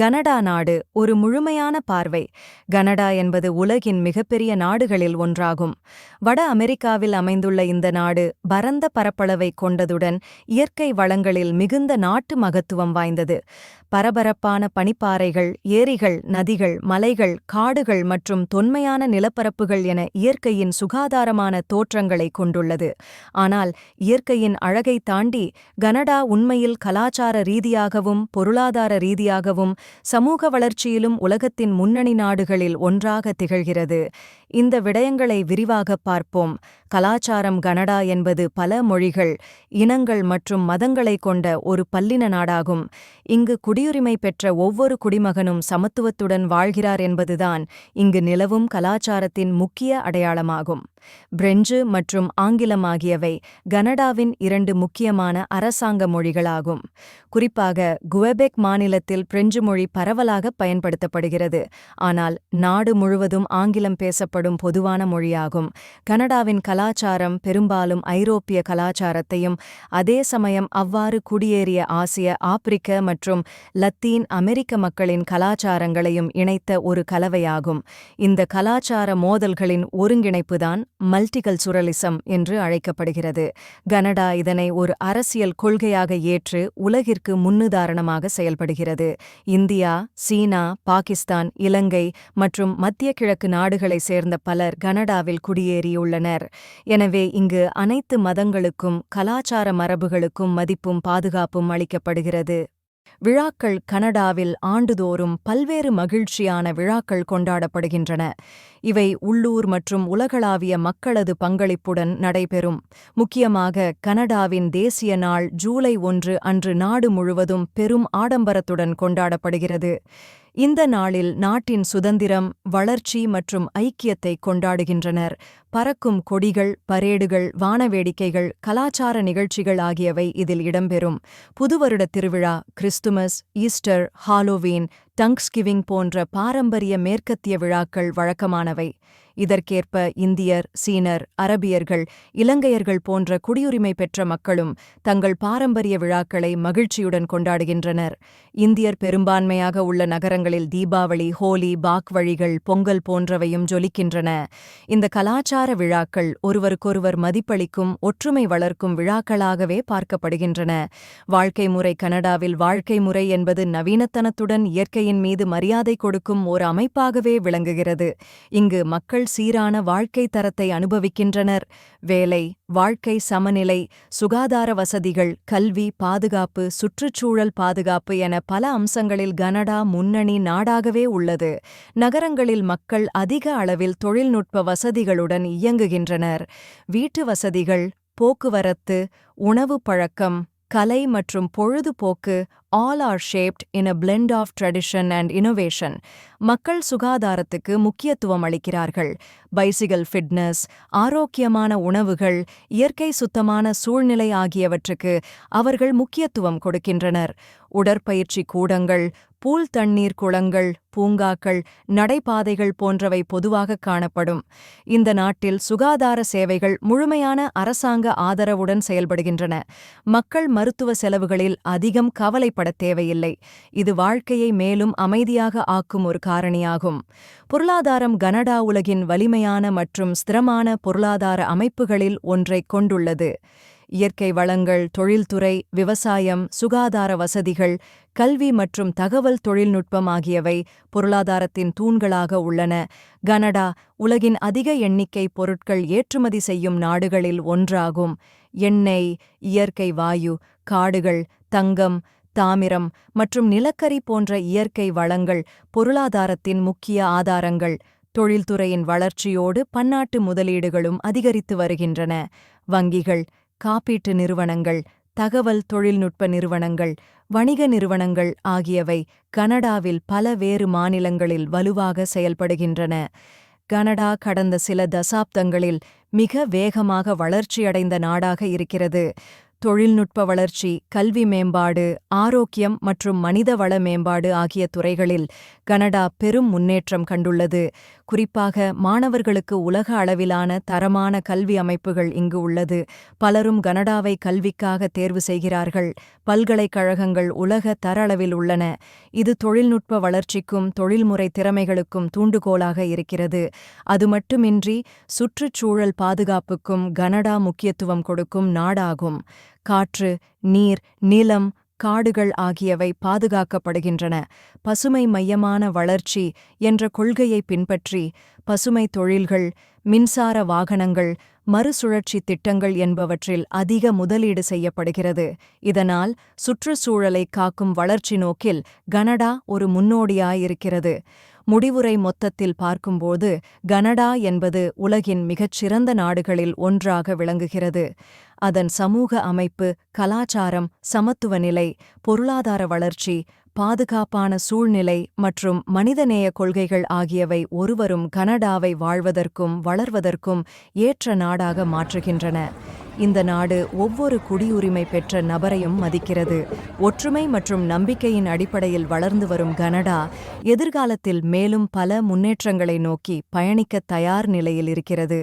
Canada நாடு ஒரு முழுமையான பார்வை. கனடா என்பது உலகின் மிகப்பெரிய நாடுகளில் ஒன்றாகும். வட அமெரிக்காவில் அமைந்துள்ள இந்த நாடு பரந்த பரப்பளவை கொண்டதுடன் இயற்கை வளங்களில் மிகுந்த நாட்டு மகத்துவம் வாய்ந்தது. பரபரப்பான பனிப்பாறைகள் ஏரிகள் நதிகள் மலைகள் காடுகள் மற்றும் தொன்மையான நிலப்பரப்புகள் என இயற்கையின் சுகாதாரமான தோற்றங்களை கொண்டுள்ளது. ஆனால் இயற்கையின் அழகை தாண்டி கனடா உண்மையில் கலாச்சார ரீதியாகவும் பொருளாதார ரீதியாகவும் சமூக வளர்ச்சியிலும் உலகத்தின் முன்னணி நாடுகளில் ஒன்றாக திகழ்கிறது. இந்த விடயங்களை விரிவாகப் பார்ப்போம். கலாச்சாரம் கனடா என்பது பல மொழிகள் இனங்கள் மற்றும் மதங்களை கொண்ட ஒரு பல்லின நாடாகும். இங்கு குடியுரிமை பெற்ற ஒவ்வொரு குடிமகனும் சமத்துவத்துடன் வாழ்கிறார் என்பதுதான் இங்கு நிலவும் கலாச்சாரத்தின் முக்கிய அடையாளமாகும். பிரெஞ்சு மற்றும் ஆங்கிலம் ஆகியவை கனடாவின் இரண்டு முக்கியமான அரசாங்க மொழிகளாகும். குறிப்பாக குவெபெக் மாநிலத்தில் பிரெஞ்சு மொழி பரவலாக பயன்படுத்தப்படுகிறது. ஆனால் நாடு முழுவதும் ஆங்கிலம் பேசப்படும் பேசப்படும் பொதுவான மொழியாகும். கனடாவின் கலாச்சாரம் பெரும்பாலும் ஐரோப்பிய கலாச்சாரத்தையும் அதே சமயம் அவ்வாறு குடியேறிய ஆசிய ஆப்பிரிக்க மற்றும் லத்தீன் அமெரிக்க மக்களின் கலாச்சாரங்களையும் இணைத்த ஒரு கலவையாகும். இந்த கலாச்சார மோதல்களின் ஒருங்கிணைப்புதான் மல்டிகல்சுரலிசம் என்று அழைக்கப்படுகிறது. கனடா இதனை ஒரு அரசியல் கொள்கையாக ஏற்று உலகிற்கு முன்னுதாரணமாக செயல்படுகிறது. இந்தியா சீனா பாகிஸ்தான் இலங்கை மற்றும் மத்திய கிழக்கு நாடுகளைச் சேர்ந்த பலர் கனடாவில் குடியேறியுள்ளனர். எனவே இங்கு அனைத்து மதங்களுக்கும் கலாச்சார மரபுகளுக்கும் மதிப்பும் பாதுகாப்பும் அளிக்கப்படுகிறது. விழாக்கள் கனடாவில் ஆண்டுதோறும் பல்வேறு மகிழ்ச்சியான விழாக்கள் கொண்டாடப்படுகின்றன. இவை உள்ளூர் மற்றும் உலகளாவிய மக்களது பங்களிப்புடன் நடைபெறும். முக்கியமாக கனடாவின் தேசிய நாள் ஜூலை ஒன்று அன்று நாடு முழுவதும் பெரும் ஆடம்பரத்துடன் கொண்டாடப்படுகிறது. இந்த நாளில் நாட்டின் சுதந்திரம் வளர்ச்சி மற்றும் ஐக்கியத்தை கொண்டாடுகின்றனர். பறக்கும் கொடிகள் பரேடுகள் வானவேடிக்கைகள் கலாச்சார நிகழ்ச்சிகள் ஆகியவை இதில் இடம்பெறும். புதுவருட திருவிழா கிறிஸ்துமஸ் ஈஸ்டர் ஹாலோவீன் டங்க்ஸ்கிவிங் போன்ற பாரம்பரிய மேற்கத்திய விழாக்கள் வழக்கமானவை. இதற்கேற்ப இந்தியர் சீனர் அரபியர்கள் இலங்கையர்கள் போன்ற குடியுரிமை பெற்ற மக்களும் தங்கள் பாரம்பரிய விழாக்களை மகிழ்ச்சியுடன் கொண்டாடுகின்றனர். இந்தியர் பெரும்பான்மையாக உள்ள நகரங்களில் தீபாவளி ஹோலி பாக் வழிகள் பொங்கல் போன்றவையும் ஜொலிக்கின்றன. இந்த கலாச்சார விழாக்கள் ஒருவருக்கொருவர் மதிப்பளிக்கும் ஒற்றுமை வளர்க்கும் விழாக்களாகவே பார்க்கப்படுகின்றன. வாழ்க்கை முறை கனடாவில் வாழ்க்கை முறை என்பது நவீனத்தனத்துடன் இயற்கையின் மீது மரியாதை கொடுக்கும் ஒரு அமைப்பாகவே விளங்குகிறது. இங்கு மக்கள் சீரான வாழ்க்கை தரத்தை அனுபவிக்கின்றனர். வேலை வாழ்க்கை சமநிலை சுகாதார வசதிகள் கல்வி பாதுகாப்பு சுற்றுச்சூழல் பாதுகாப்பு என பல அம்சங்களில் கனடா முன்னணி நாடாகவே உள்ளது. நகரங்களில் மக்கள் அதிக அளவில் தொழில்நுட்ப வசதிகளுடன் இயங்குகின்றனர். வீட்டு வசதிகள் போக்குவரத்து உணவு பழக்கம் கலை மற்றும் பொழுதுபோக்கு all are shaped in a blend of tradition and innovation மக்கள் சுகாதாரத்துக்கு முக்கியத்துவம் அளிக்கிறார்கள். பைசிகல் ஃபிட்னஸ் ஆரோக்கியமான உணவுகள் இயற்கை சுத்தமான சூழ்நிலை ஆகியவற்றுக்கு அவர்கள் முக்கியத்துவம் கொடுக்கின்றனர். உடற்பயிற்சி கூடங்கள் பூல் தண்ணீர் குளங்கள் பூங்காக்கள் நடைபாதைகள் போன்றவை பொதுவாக காணப்படும். இந்த நாட்டில் சுகாதார சேவைகள் முழுமையான அரசாங்க ஆதரவுடன் செயல்படுகின்றன. மக்கள் மருத்துவ செலவுகளில் அதிகம் கவலைப்படத் தேவையில்லை. இது வாழ்க்கையை மேலும் அமைதியாக ஆக்கும் ஒரு காரணியாகும். பொருளாதாரம் கனடா உலகின் வலிமையான மற்றும் ஸ்திரமான பொருளாதார அமைப்புகளில் ஒன்றைக் கொண்டுள்ளது. இயற்கை வளங்கள் தொழில்துறை விவசாயம் சுகாதார வசதிகள் கல்வி மற்றும் தகவல் தொழில்நுட்பம் ஆகியவை பொருளாதாரத்தின் தூண்களாக உள்ளன. கனடா உலகின் அதிக எண்ணிக்கை பொருட்கள் ஏற்றுமதி செய்யும் நாடுகளில் ஒன்றாகும். எண்ணெய் இயற்கை வாயு காடுகள் தங்கம் தாமிரம் மற்றும் நிலக்கரி போன்ற இயற்கை வளங்கள் பொருளாதாரத்தின் முக்கிய ஆதாரங்கள். தொழில்துறையின் வளர்ச்சியோடு பன்னாட்டு முதலீடுகளும் அதிகரித்து வருகின்றன. வங்கிகள் காப்பீட்டு நிறுவனங்கள் தகவல் தொழில்நுட்ப நிறுவனங்கள் வணிக நிறுவனங்கள் ஆகியவை கனடாவில் பல வேறு மாநிலங்களில் வலுவாக செயல்படுகின்றன. கனடா கடந்த சில தசாப்தங்களில் மிக வேகமாக வளர்ச்சியடைந்த நாடாக இருக்கிறது. தொழில்நுட்ப வளர்ச்சி கல்வி மேம்பாடு ஆரோக்கியம் மற்றும் மனித வள மேம்பாடு ஆகிய துறைகளில் கனடா பெரும் முன்னேற்றம் கண்டுள்ளது. குறிப்பாக மாணவர்களுக்கு உலக அளவிலான தரமான கல்வி அமைப்புகள் இங்கு உள்ளது. பலரும் கனடாவை கல்விக்காக தேர்வு செய்கிறார்கள். பல்கலைக்கழகங்கள் உலக தரளவில் உள்ளன. இது தொழில்நுட்ப வளர்ச்சிக்கும் தொழில்முறை திறமைகளுக்கும் தூண்டுகோலாக இருக்கிறது. அது மட்டுமின்றி சுற்றுச்சூழல் பாதுகாப்புக்கும் கனடா முக்கியத்துவம் கொடுக்கும் நாடாகும். காற்று நீர் நிலம் காடுகள் ஆகியவை பாதுகாக்கப்படுகின்றன. பசுமை மையமான வளர்ச்சி என்ற கொள்கையை பின்பற்றி பசுமை தொழில்கள் மின்சார வாகனங்கள் மறுசுழற்சி திட்டங்கள் என்பவற்றில் அதிக முதலீடு செய்யப்படுகிறது. இதனால் சுற்றுச்சூழலை காக்கும் வளர்ச்சி நோக்கில் கனடா ஒரு முன்னோடியாயிருக்கிறது. முடிவுரை மொத்தத்தில் பார்க்கும்போது கனடா என்பது உலகின் மிகச்சிறந்த நாடுகளில் ஒன்றாக விளங்குகிறது. அதன் சமூக அமைப்பு கலாச்சாரம் சமத்துவ நிலை பொருளாதார வளர்ச்சி பாதுகாப்பான சூழ்நிலை மற்றும் மனிதநேய கொள்கைகள் ஆகியவை ஒருவரும் கனடாவை வாழ்வதற்கும் வளர்வதற்கும் ஏற்ற நாடாக மாற்றுகின்றன. இந்த நாடு ஒவ்வொரு குடியுரிமை பெற்ற நபரையும் மதிக்கிறது. ஒற்றுமை மற்றும் நம்பிக்கையின் அடிப்படையில் வளர்ந்து வரும் கனடா எதிர்காலத்தில் மேலும் பல முன்னேற்றங்களை நோக்கி பயணிக்க தயார் நிலையில் இருக்கிறது.